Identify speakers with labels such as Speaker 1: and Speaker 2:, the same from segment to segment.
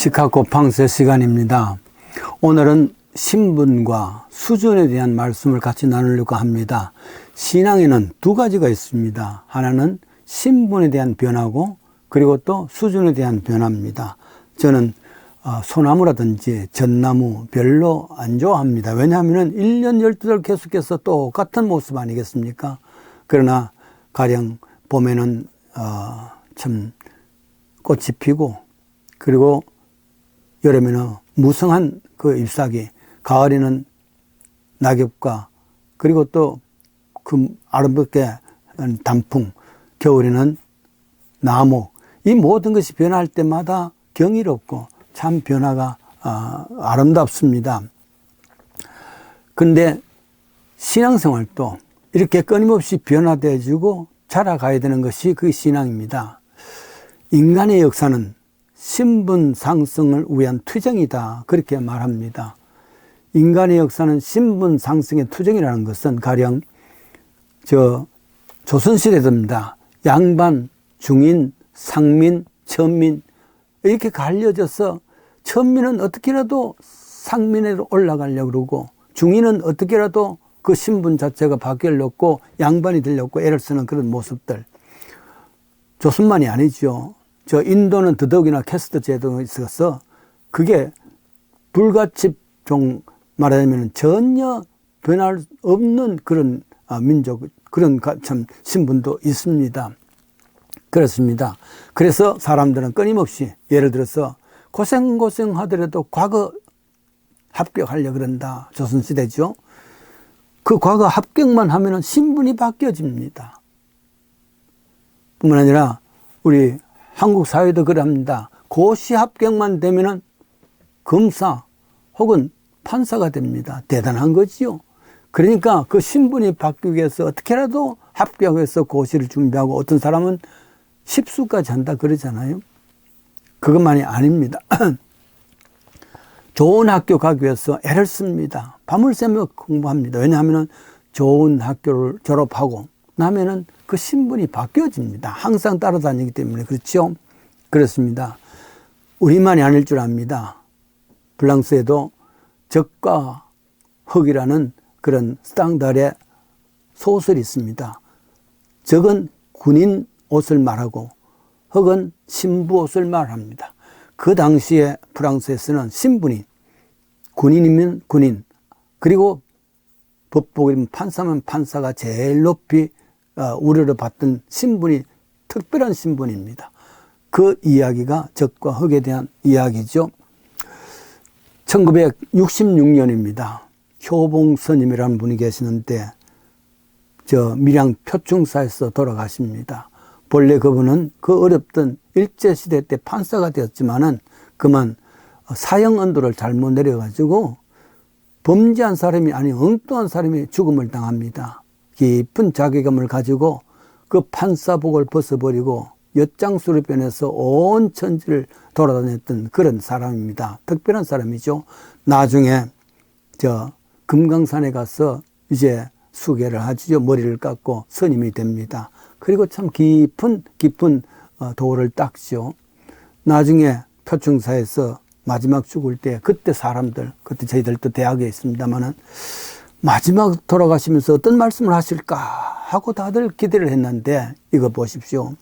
Speaker 1: 시카고 방세 시간입니다. 오늘은 신분과 수준에 대한 말씀을 같이 나누려고 합니다. 신앙에는 두 가지가 있습니다. 하나는 신분에 대한 변화고 그리고 또 수준에 대한 변화입니다. 저는 어, 소나무라든지 전나무 별로 안 좋아합니다. 왜냐하면 1년 12달 계속해서 똑같은 모습 아니겠습니까? 그러나 가령 봄에는 어, 참 꽃이 피고 그리고 여름에는 무성한 그 잎사귀, 가을에는 낙엽과 그리고 또 그 아름답게 단풍, 겨울에는 나무, 이 모든 것이 변할 때마다 경이롭고 참 변화가 아, 아름답습니다. 그런데 신앙생활도 이렇게 끊임없이 변화되어지고 자라가야 되는 것이 그 신앙입니다. 인간의 역사는 신분 상승을 위한 투쟁이다. 그렇게 말합니다. 인간의 역사는 신분 상승의 투쟁이라는 것은 가령 저 조선시대입니다. 양반, 중인, 상민, 천민 이렇게 갈려져서 천민은 어떻게라도 상민으로 올라가려고 그러고 중인은 어떻게라도 그 신분 자체가 바뀌려고 양반이 되려고 애를 쓰는 그런 모습들. 조선만이 아니죠. 저 인도는 더더욱이나 캐스트 제도가 있어서 그게 불가치 종 말하자면 전혀 변할 없는 그런 아, 민족, 그런 참 신분도 있습니다. 그렇습니다. 그래서 사람들은 끊임없이 예를 들어서 고생 고생 하더라도 과거 합격하려 그런다. 조선 시대죠. 그 과거 합격만 하면 신분이 바뀌어집니다. 뿐만 아니라 우리 한국 사회도 그럽니다. 고시 합격만 되면은 검사 혹은 판사가 됩니다. 대단한 거지요. 그러니까 그 신분이 바뀌기 위해서 어떻게라도 합격해서 고시를 준비하고 어떤 사람은 십수까지 한다 그러잖아요. 그것만이 아닙니다. 좋은 학교 가기 위해서 애를 씁니다. 밤을 새며 공부합니다. 왜냐하면 좋은 학교를 졸업하고 나면은 그 신분이 바뀌어집니다. 항상 따라다니기 때문에 그렇죠. 그렇습니다. 우리만이 아닐 줄 압니다. 프랑스에도 적과 흑이라는 그런 스탕달의 소설이 있습니다. 적은 군인 옷을 말하고 흑은 신부 옷을 말합니다. 그 당시에 프랑스에서는 신분이 군인이면 군인 그리고 법복이면 판사면 판사가 제일 높이 어, 우려를 받던 신분이 특별한 신분입니다. 그 이야기가 적과 흑에 대한 이야기죠. 1966년입니다. 효봉 스님이라는 분이 계시는데 저 밀양 표충사에서 돌아가십니다. 본래 그분은 그 어렵던 일제 시대 때 판사가 되었지만은 그만 사형 언도를 잘못 내려가지고 범죄한 사람이 아니 엉뚱한 사람이 죽음을 당합니다. 깊은 자괴감을 가지고 그 판사복을 벗어버리고 엿장수로 변해서 온 천지를 돌아다녔던 그런 사람입니다. 특별한 사람이죠. 나중에 저 금강산에 가서 이제 수계를 하죠. 머리를 깎고 스님이 됩니다. 그리고 참 깊은 깊은 어, 도를 닦죠. 나중에 표충사에서 마지막 죽을 때 그때 사람들 그때 저희들도 대학에 있습니다만은 마지막 돌아가시면서 어떤 말씀을 하실까 하고 다들 기대를 했는데 이거 보십시오.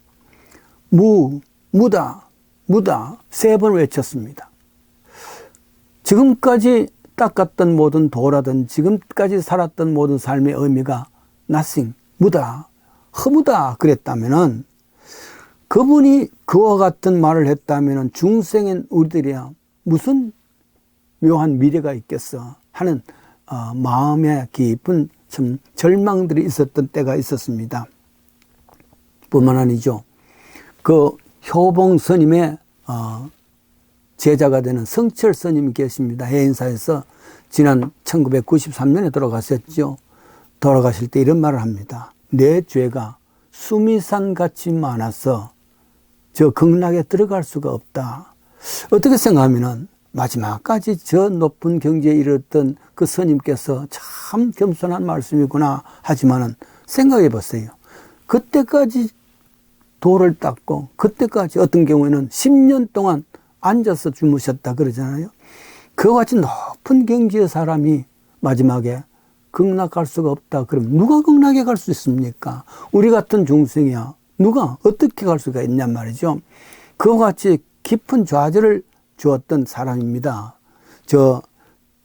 Speaker 1: 무, 무다, 무다 세 번 외쳤습니다. 지금까지 닦았던 모든 도라든 지금까지 살았던 모든 삶의 의미가 nothing, 무다, 허무다 그랬다면은 그분이 그와 같은 말을 했다면은 중생인 우리들이야 무슨 묘한 미래가 있겠어 하는 어, 마음에 깊은 참 절망들이 있었던 때가 있었습니다. 뿐만 아니죠. 그 효봉 스님의 어, 제자가 되는 성철 스님이 계십니다. 해인사에서 지난 1993년에 돌아가셨죠. 돌아가실 때 이런 말을 합니다. 내 죄가 수미산 같이 많아서 저 극락에 들어갈 수가 없다. 어떻게 생각하면은 마지막까지 저 높은 경지에 이르렀던 그 스님께서 참 겸손한 말씀이구나 하지만은 생각해 보세요. 그때까지 돌을 닦고 그때까지 어떤 경우에는 10년 동안 앉아서 주무셨다 그러잖아요. 그와 같이 높은 경지의 사람이 마지막에 극락할 수가 없다. 그럼 누가 극락에 갈 수 있습니까? 우리 같은 중생이야. 누가 어떻게 갈 수가 있냔 말이죠. 그와 같이 깊은 좌절을 주었던 사람입니다. 저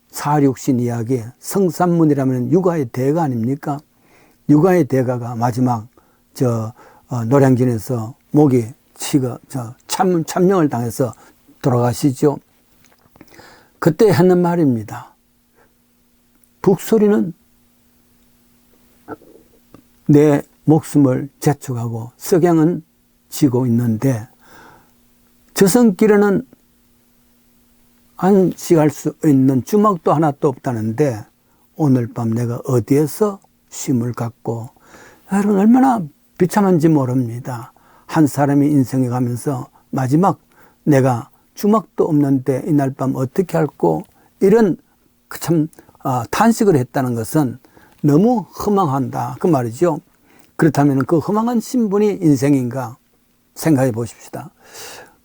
Speaker 1: 사육신 이야기 성산문이라면 육아의 대가 아닙니까? 육아의 대가가 마지막 저 어, 노량진에서 목이 치가 저 참, 참령을 당해서 돌아가시죠. 그때 하는 말입니다. 북소리는 내 목숨을 재촉하고 석양은 지고 있는데 저승길에는 안식할 수 있는 주막도 하나도 없다는데 오늘 밤 내가 어디에서 쉼을 갖고 여러분 얼마나 비참한지 모릅니다. 한 사람이 인생에 가면서 마지막 내가 주막도 없는데 이날 밤 어떻게 할고 이런 참 아, 탄식을 했다는 것은 너무 허망한다 그 말이죠. 그렇다면 그 허망한 신분이 인생인가 생각해 보십시다.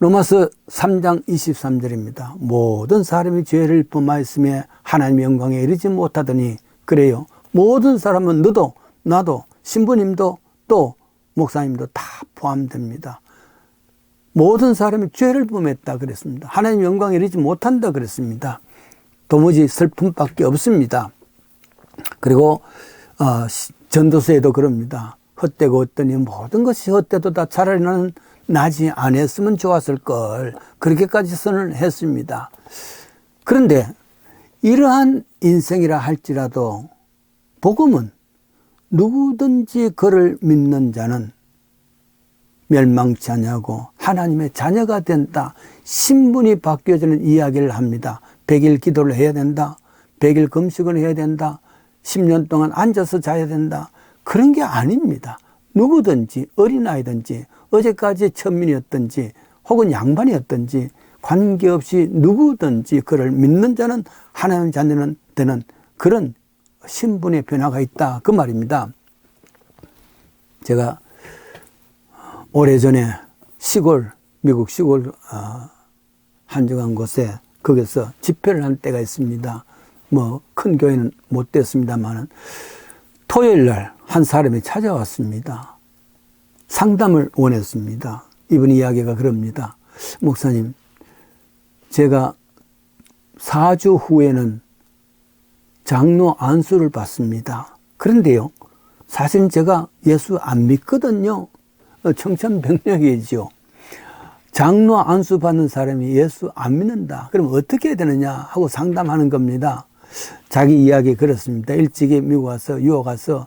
Speaker 1: 로마서 3장 23절입니다. 모든 사람이 죄를 범하였음에 하나님의 영광에 이르지 못하더니 그래요. 모든 사람은 너도 나도 신부님도 또 목사님도 다 포함됩니다. 모든 사람이 죄를 범했다 그랬습니다. 하나님 영광에 이르지 못한다 그랬습니다. 도무지 슬픔밖에 없습니다. 그리고 어, 전도서에도 그럽니다. 헛되고 어떠니 모든 것이 헛되도 다 차라리 나는 나지 않았으면 좋았을 걸 그렇게까지 선을 했습니다. 그런데 이러한 인생이라 할지라도 복음은 누구든지 그를 믿는 자는 멸망치 아니하고 하나님의 자녀가 된다. 신분이 바뀌어지는 이야기를 합니다. 100일 기도를 해야 된다. 100일 금식을 해야 된다. 10년 동안 앉아서 자야 된다. 그런 게 아닙니다. 누구든지 어린아이든지 어제까지 천민이었든지 혹은 양반이었든지 관계없이 누구든지 그를 믿는 자는 하나님 자녀는 되는 그런 신분의 변화가 있다. 그 말입니다. 제가 오래전에 시골, 미국 시골 어, 한적한 곳에 거기서 집회를 한 때가 있습니다. 뭐 큰 교회는 못 됐습니다만은 토요일 날 한 사람이 찾아왔습니다. 상담을 원했습니다. 이분 이야기가 그럽니다. 목사님, 제가 4주 후에는 장로 안수를 받습니다. 그런데요, 사실 제가 예수 안 믿거든요. 청천벽력이죠. 장로 안수 받는 사람이 예수 안 믿는다. 그럼 어떻게 해야 되느냐 하고 상담하는 겁니다. 자기 이야기 그렇습니다. 일찍이 미국 와서 유학 가서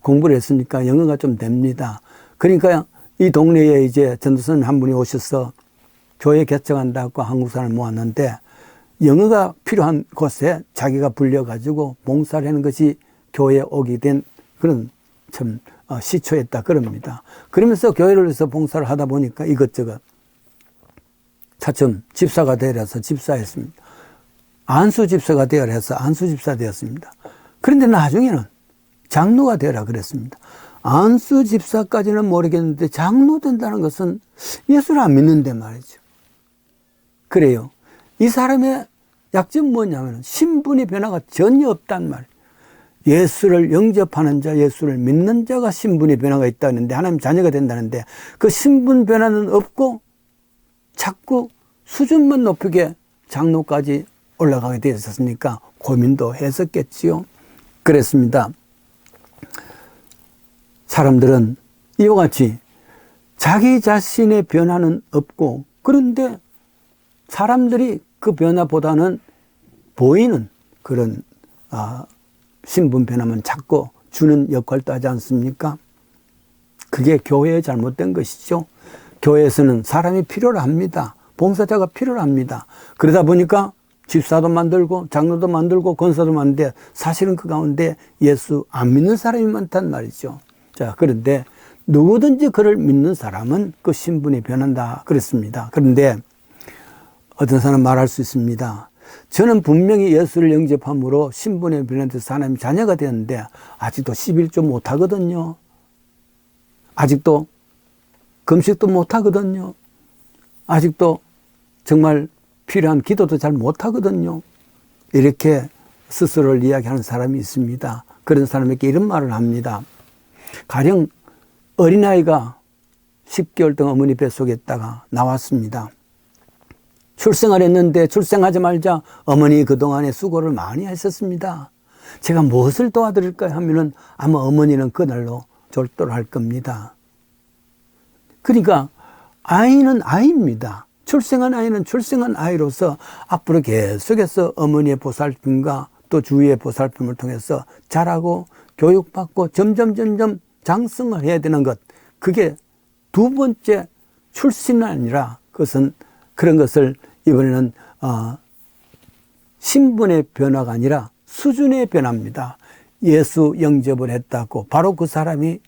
Speaker 1: 공부를 했으니까 영어가 좀 됩니다. 그러니까 이 동네에 이제 전도사님 한 분이 오셔서 교회 개척한다고 한국 사람을 모았는데 영어가 필요한 곳에 자기가 불려가지고 봉사를 하는 것이 교회에 오게 된 그런 참 어, 시초였다 그럽니다. 그러면서 교회를 해서 봉사를 하다 보니까 이것저것 차츰 집사가 되어서 집사했습니다. 안수 집사가 되어라 해서 안수 집사 되었습니다. 그런데 나중에는 장로가 되어라 그랬습니다. 안수 집사까지는 모르겠는데 장로 된다는 것은 예수를 안 믿는데 말이죠. 그래요. 이 사람의 약점 뭐냐면 신분의 변화가 전혀 없단 말이에요. 예수를 영접하는 자, 예수를 믿는 자가 신분의 변화가 있다는데 하나님 자녀가 된다는데 그 신분 변화는 없고 자꾸 수준만 높이게 장로까지 올라가게 되었으니까 고민도 했었겠지요. 그랬습니다. 사람들은 이와 같이 자기 자신의 변화는 없고 그런데 사람들이 그 변화보다는 보이는 그런 아, 신분 변화만 자꾸 주는 역할도 하지 않습니까? 그게 교회의 잘못된 것이죠. 교회에서는 사람이 필요로 합니다. 봉사자가 필요로 합니다. 그러다 보니까 집사도 만들고 장로도 만들고 권사도 만드는데 사실은 그 가운데 예수 안 믿는 사람이 많단 말이죠. 자, 그런데 누구든지 그를 믿는 사람은 그 신분이 변한다 그랬습니다. 그런데 어떤 사람 말할 수 있습니다. 저는 분명히 예수를 영접함으로 신분의 변화돼서 사람이 자녀가 되었는데 아직도 11조 못하거든요. 아직도 금식도 못하거든요. 아직도 정말 필요한 기도도 잘 못하거든요. 이렇게 스스로를 이야기하는 사람이 있습니다. 그런 사람에게 이런 말을 합니다. 가령 어린아이가 10개월 동안 어머니 뱃속에 있다가 나왔습니다. 출생을 했는데 출생하자마자 어머니 그동안에 수고를 많이 했었습니다. 제가 무엇을 도와드릴까요? 하면은 아마 어머니는 그날로 졸도를 할 겁니다. 그러니까 아이는 아이입니다. 출생한 아이는 출생한 아이로서 앞으로 계속해서 어머니의 보살핌과 또 주위의 보살핌을 통해서 자라고 교육받고 점점 점점 장성을 해야 되는 것. 그게 두 번째 출신이 아니라 그것은 그런 것을 이번에는 어, 신분의 변화가 아니라 수준의 변화입니다. 예수 영접을 했다고 바로 그 사람이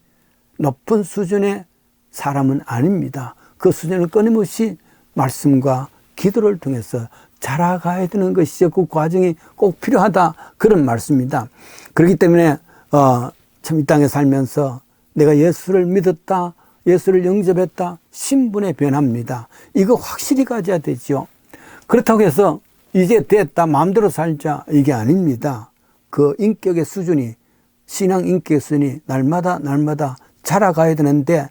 Speaker 1: 높은 수준의 사람은 아닙니다. 그 수준을 끊임없이 말씀과 기도를 통해서 자라가야 되는 것이죠. 그 과정이 꼭 필요하다. 그런 말씀입니다. 그렇기 때문에, 어, 참 이 땅에 살면서 내가 예수를 믿었다. 예수를 영접했다. 신분의 변화입니다. 이거 확실히 가져야 되죠. 그렇다고 해서 이제 됐다. 마음대로 살자. 이게 아닙니다. 그 인격의 수준이, 신앙 인격의 수준이 날마다 날마다 자라가야 되는데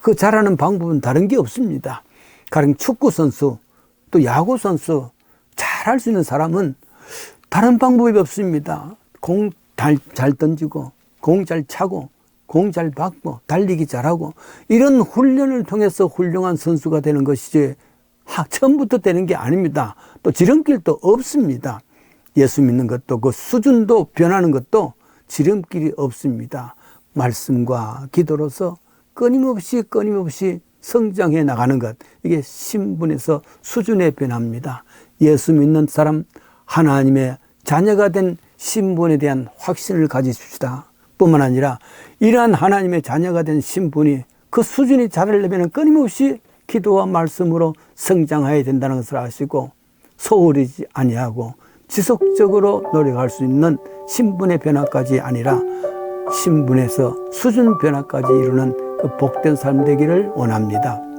Speaker 1: 그 자라는 방법은 다른 게 없습니다. 가령 축구 선수, 또 야구 선수 잘할 수 있는 사람은 다른 방법이 없습니다. 공 잘 던지고, 공 잘 차고, 공 잘 받고, 달리기 잘하고, 이런 훈련을 통해서 훌륭한 선수가 되는 것이지, 하, 처음부터 되는 게 아닙니다. 또 지름길도 없습니다. 예수 믿는 것도 그 수준도 변하는 것도 지름길이 없습니다. 말씀과 기도로서 끊임없이 끊임없이 성장해 나가는 것. 이게 신분에서 수준의 변화입니다. 예수 믿는 사람, 하나님의 자녀가 된 신분에 대한 확신을 가지십시다. 뿐만 아니라 이러한 하나님의 자녀가 된 신분이 그 수준이 자라려면 끊임없이 기도와 말씀으로 성장해야 된다는 것을 아시고 소홀히지 아니하고 지속적으로 노력할 수 있는 신분의 변화까지 아니라 신분에서 수준 변화까지 이루는 그 복된 삶 되기를 원합니다.